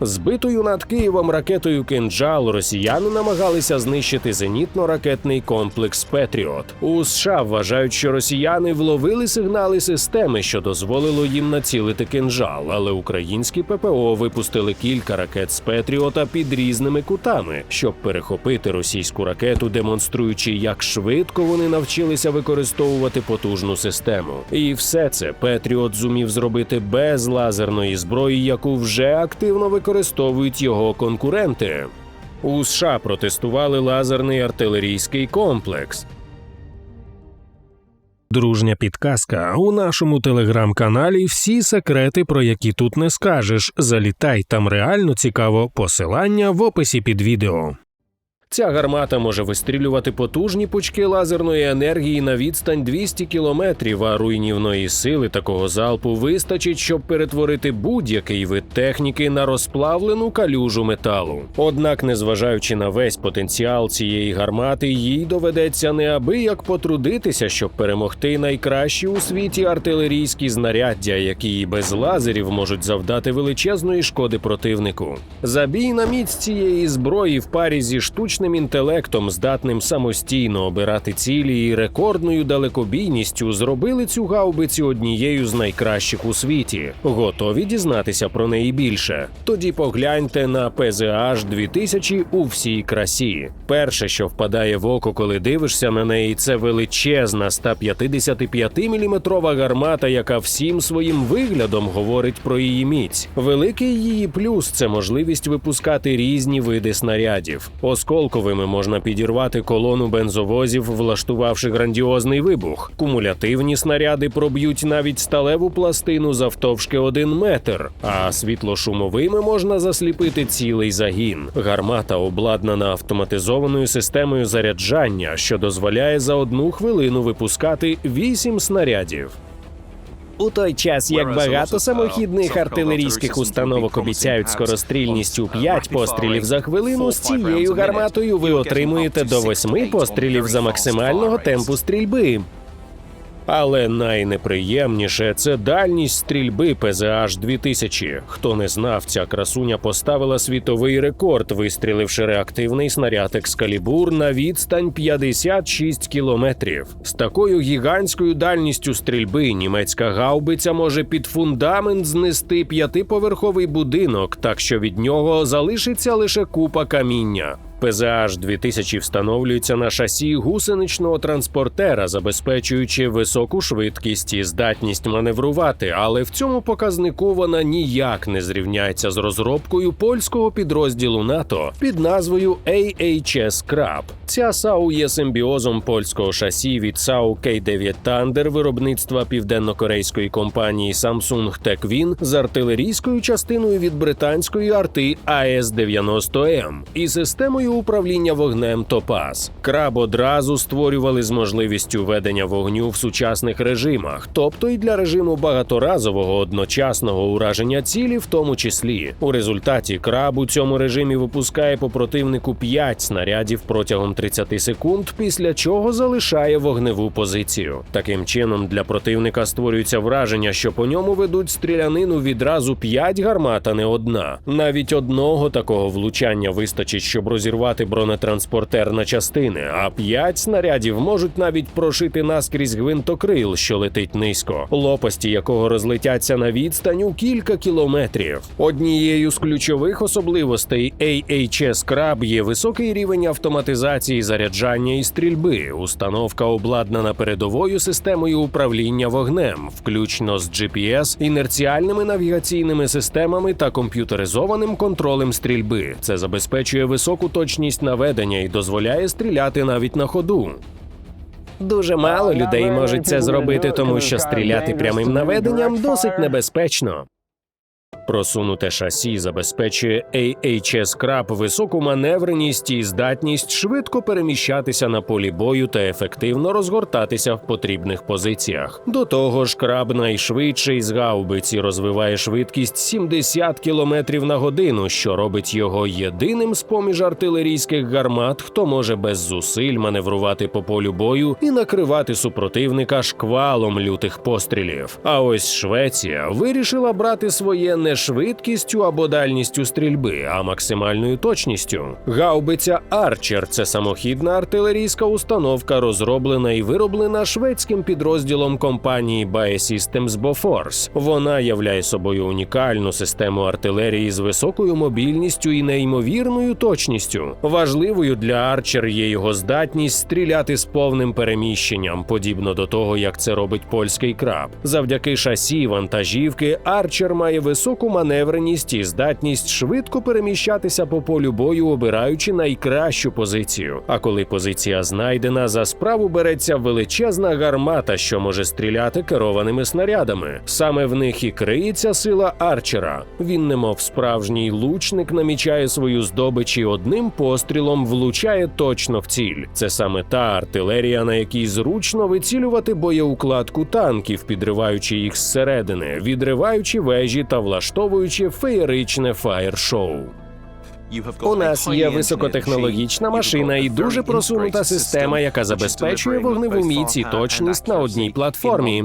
Збитою над Києвом ракетою «Кинджал» росіяни намагалися знищити зенітно-ракетний комплекс Петріот. У США вважають, що росіяни вловили сигнали системи, що дозволило їм націлити кинджал, але українські ППО випустили кілька ракет з Петріота під різними кутами, щоб перехопити російську ракету, демонструючи, як швидко вони навчилися використовувати потужну систему. І все це Петріот зумів зробити без лазерної зброї, яку вже активно використовують його конкуренти. У США протестували лазерний артилерійський комплекс. Дружня підказка у нашому телеграм-каналі. Всі секрети, про які тут не скажеш. Залітай там реально цікаво. Посилання в описі під відео. Ця гармата може вистрілювати потужні пучки лазерної енергії на відстань 200 кілометрів, а руйнівної сили такого залпу вистачить, щоб перетворити будь-який вид техніки на розплавлену калюжу металу. Однак, незважаючи на весь потенціал цієї гармати, їй доведеться неабияк потрудитися, щоб перемогти найкращі у світі артилерійські знаряддя, які без лазерів можуть завдати величезної шкоди противнику. Забій на міць цієї зброї в парі зі штучним інтелектом, здатним самостійно обирати цілі і рекордною далекобійністю, зробили цю гаубицю однією з найкращих у світі. Готові дізнатися про неї більше. Тоді погляньте на PZH 2000 у всій красі. Перше, що впадає в око, коли дивишся на неї, це величезна 155-мм гармата, яка всім своїм виглядом говорить про її міць. Великий її плюс це можливість випускати різні види снарядів. Осколковими можна підірвати колону бензовозів, влаштувавши грандіозний вибух. Кумулятивні снаряди проб'ють навіть сталеву пластину завтовшки один метр, а світлошумовими можна засліпити цілий загін. Гармата обладнана автоматизованою системою заряджання, що дозволяє за одну хвилину випускати вісім снарядів. У той час, як багато самохідних артилерійських установок обіцяють скорострільністю 5 пострілів за хвилину, з цією гарматою. Ви отримуєте до 8 пострілів за максимального темпу стрільби. Але найнеприємніше це дальність стрільби ПЗH 2000. Хто не знав, ця красуня поставила світовий рекорд, вистріливши реактивний снаряд Екскалібур на відстань 56 кілометрів. З такою гігантською дальністю стрільби німецька гаубиця може під фундамент знести п'ятиповерховий будинок, так що від нього залишиться лише купа каміння. ПЗH 2000 встановлюється на шасі гусеничного транспортера, забезпечуючи високу швидкість і здатність маневрувати, але в цьому показнику вона ніяк не зрівняється з розробкою польського підрозділу НАТО під назвою AHS Краб. Ця САУ є симбіозом польського шасі від САУ K9 Thunder виробництва південно-корейської компанії Samsung Techwin з артилерійською частиною від британської арти AS-90M і системою управління вогнем Топаз. Краб одразу створювали з можливістю ведення вогню в сучасних режимах, тобто і для режиму багаторазового одночасного ураження цілі, в тому числі. У результаті краб у цьому режимі випускає по противнику 5 снарядів протягом 30 секунд, після чого залишає вогневу позицію. Таким чином для противника створюється враження, що по ньому ведуть стрілянину відразу 5 гармат, а не одна. Навіть одного такого влучання вистачить, щоб розірвати бронетранспортер на частини, а 5 снарядів можуть навіть прошити наскрізь гвинтокрил, що летить низько, лопасті якого розлетяться на відстань у кілька кілометрів. Однією з ключових особливостей AHS Краб є високий рівень автоматизації заряджання і стрільби. Установка обладнана передовою системою управління вогнем, включно з GPS, інерціальними навігаційними системами та комп'ютеризованим контролем стрільби. Це забезпечує високу точність наведення і дозволяє стріляти навіть на ходу. Дуже мало людей можуть це зробити, тому що стріляти прямим наведенням досить небезпечно. Просунуте шасі забезпечує AHS Краб високу маневреність і здатність швидко переміщатися на полі бою та ефективно розгортатися в потрібних позиціях. До того ж, краб найшвидший з гаубиці розвиває швидкість 70 км на годину, що робить його єдиним з поміж артилерійських гармат, хто може без зусиль маневрувати по полю бою і накривати супротивника шквалом лютих пострілів. А ось Швеція вирішила брати своє не швидкістю або дальністю стрільби, а максимальною точністю. Гаубиця Арчер це самохідна артилерійська установка, розроблена і вироблена шведським підрозділом компанії Biosystems Bofors. Вона являє собою унікальну систему артилерії з високою мобільністю і неймовірною точністю. Важливою для Арчер є його здатність стріляти з повним переміщенням, подібно до того, як це робить польський краб. Завдяки шасі вантажівки Арчер має високу маневреність і здатність швидко переміщатися по полю бою, обираючи найкращу позицію. А коли позиція знайдена, за справу береться величезна гармата, що може стріляти керованими снарядами. Саме в них і криється сила Арчера. Він, немов справжній лучник, намічає свою здобич і одним пострілом влучає точно в ціль. Це саме та артилерія, на якій зручно вицілювати боєукладку танків, підриваючи їх зсередини, відриваючи вежі та влаштовуючи феєричне фаєр-шоу. У нас є високотехнологічна машина і дуже просунута система, яка забезпечує вогневу міць і точність на одній платформі.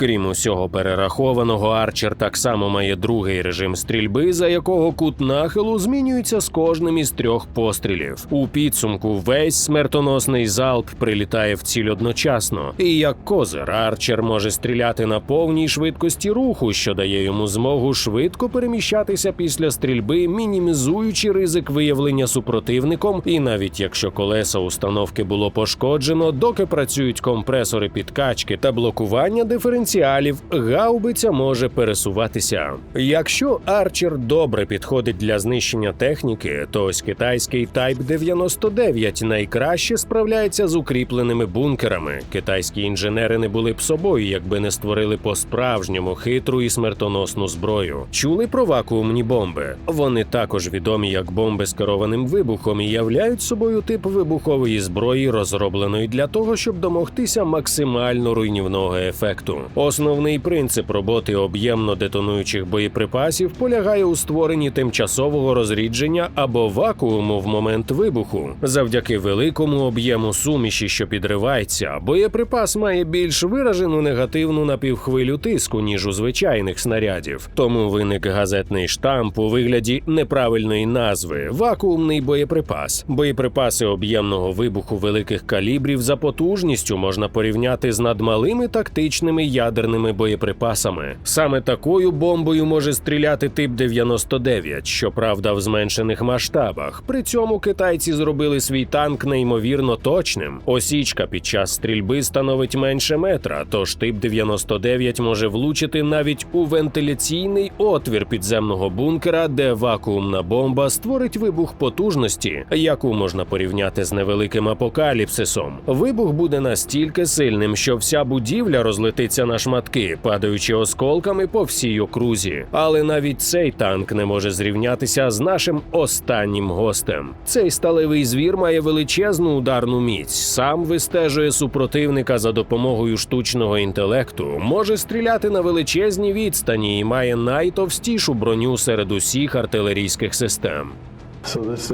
Крім усього перерахованого, Арчер так само має другий режим стрільби, за якого кут нахилу змінюється з кожним із трьох пострілів. У підсумку весь смертоносний залп прилітає в ціль одночасно. І як козир, Арчер може стріляти на повній швидкості руху, що дає йому змогу швидко переміщатися після стрільби, мінімізуючи ризик виявлення супротивником. І навіть якщо колеса установки було пошкоджено, доки працюють компресори підкачки та блокування диференціалів, гаубиця може пересуватися. Якщо Арчер добре підходить для знищення техніки, то ось китайський Type 99 найкраще справляється з укріпленими бункерами. Китайські інженери не були б собою, якби не створили по-справжньому хитру і смертоносну зброю. Чули про вакуумні бомби? Вони також відомі як бомби з керованим вибухом і являють собою тип вибухової зброї, розробленої для того, щоб домогтися максимально руйнівного ефекту. Основний принцип роботи об'ємно детонуючих боєприпасів полягає у створенні тимчасового розрідження або вакууму в момент вибуху. Завдяки великому об'єму суміші, що підривається, боєприпас має більш виражену негативну напівхвилю тиску, ніж у звичайних снарядів. Тому виник газетний штамп у вигляді неправильної назви вакуумний боєприпас. Боєприпаси об'ємного вибуху великих калібрів за потужністю можна порівняти з надмалими тактичними ядерними боєприпасами. Саме такою бомбою може стріляти тип 99, щоправда, в зменшених масштабах. При цьому китайці зробили свій танк неймовірно точним. Осічка під час стрільби становить менше метра, тож тип 99 може влучити навіть у вентиляційний отвір підземного бункера, де вакуумна бомба створить вибух потужності, яку можна порівняти з невеликим апокаліпсисом. Вибух буде настільки сильним, що вся будівля розлетиться на шматки, падаючи осколками по всій окрузі. Але навіть цей танк не може зрівнятися з нашим останнім гостем. Цей сталевий звір має величезну ударну міць, сам вистежує супротивника за допомогою штучного інтелекту, може стріляти на величезні відстані і має найтовстішу броню серед усіх артилерійських систем.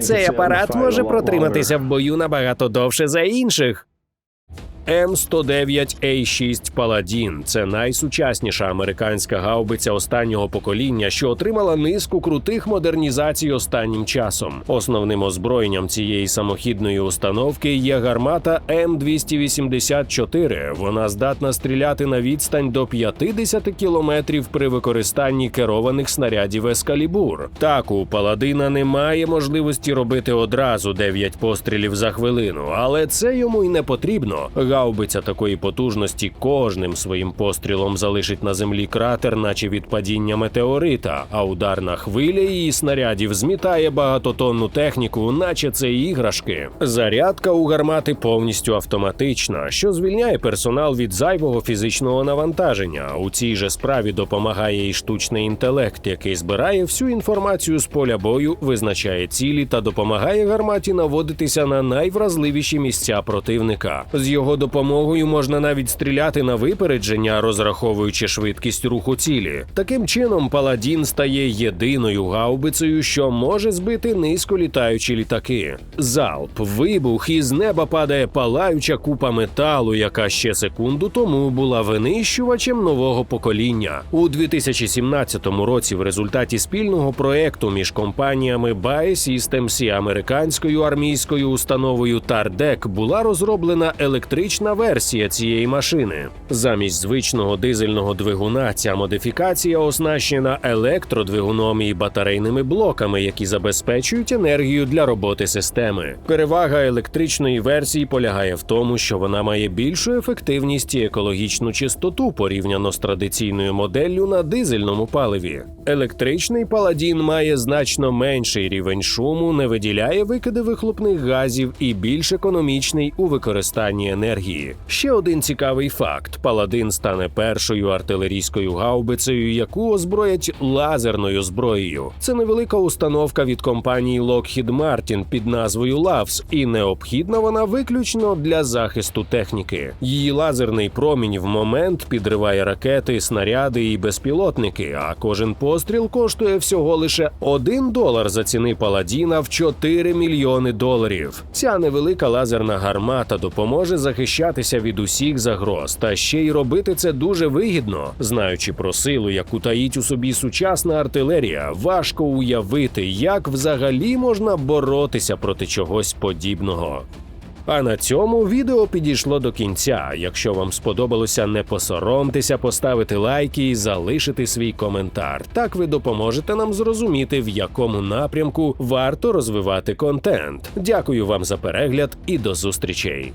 Цей апарат може протриматися в бою набагато довше за інших. М109А6 Паладін це найсучасніша американська гаубиця останнього покоління, що отримала низку крутих модернізацій останнім часом. Основним озброєнням цієї самохідної установки є гармата М284. Вона здатна стріляти на відстань до 50 кілометрів при використанні керованих снарядів Ескалібур. Так, у паладина немає можливості робити одразу 9 пострілів за хвилину, але це йому й не потрібно. Гаубиця такої потужності кожним своїм пострілом залишить на землі кратер, наче від падіння метеорита, а ударна хвиля її снарядів змітає багатотонну техніку, наче це іграшки. Зарядка у гармати повністю автоматична, що звільняє персонал від зайвого фізичного навантаження. У цій же справі допомагає і штучний інтелект, який збирає всю інформацію з поля бою, визначає цілі та допомагає гарматі наводитися на найвразливіші місця противника. З його допомогою можна навіть стріляти на випередження, розраховуючи швидкість руху цілі. Таким чином, паладін стає єдиною гаубицею, що може збити низьколітаючі літаки. Залп, вибух, і з неба падає палаюча купа металу, яка ще секунду тому була винищувачем нового покоління. У 2017 році, в результаті спільного проекту між компаніями Bae Systems і американською армійською установою Tardec була розроблена електрична версія цієї машини. Замість звичного дизельного двигуна ця модифікація оснащена електродвигуном і батарейними блоками, які забезпечують енергію для роботи системи. Перевага електричної версії полягає в тому, що вона має більшу ефективність і екологічну чистоту порівняно з традиційною моделлю на дизельному паливі. Електричний паладін має значно менший рівень шуму, не виділяє викиди вихлопних газів і більш економічний у використанні енергії. Ще один цікавий факт: паладин стане першою артилерійською гаубицею, яку озброять лазерною зброєю. Це невелика установка від компанії Lockheed Martin під назвою LAVS, і необхідна вона виключно для захисту техніки. Її лазерний промінь в момент підриває ракети, снаряди і безпілотники. А кожен постріл коштує всього лише 1 долар за ціни паладіна в 4 мільйони доларів. Ця невелика лазерна гармата допоможе захищатися від усіх загроз, та ще й робити це дуже вигідно. Знаючи про силу, яку таїть у собі сучасна артилерія, важко уявити, як взагалі можна боротися проти чогось подібного. А на цьому відео підійшло до кінця. Якщо вам сподобалося, не посоромтеся поставити лайки і залишити свій коментар. Так ви допоможете нам зрозуміти, в якому напрямку варто розвивати контент. Дякую вам за перегляд і до зустрічей.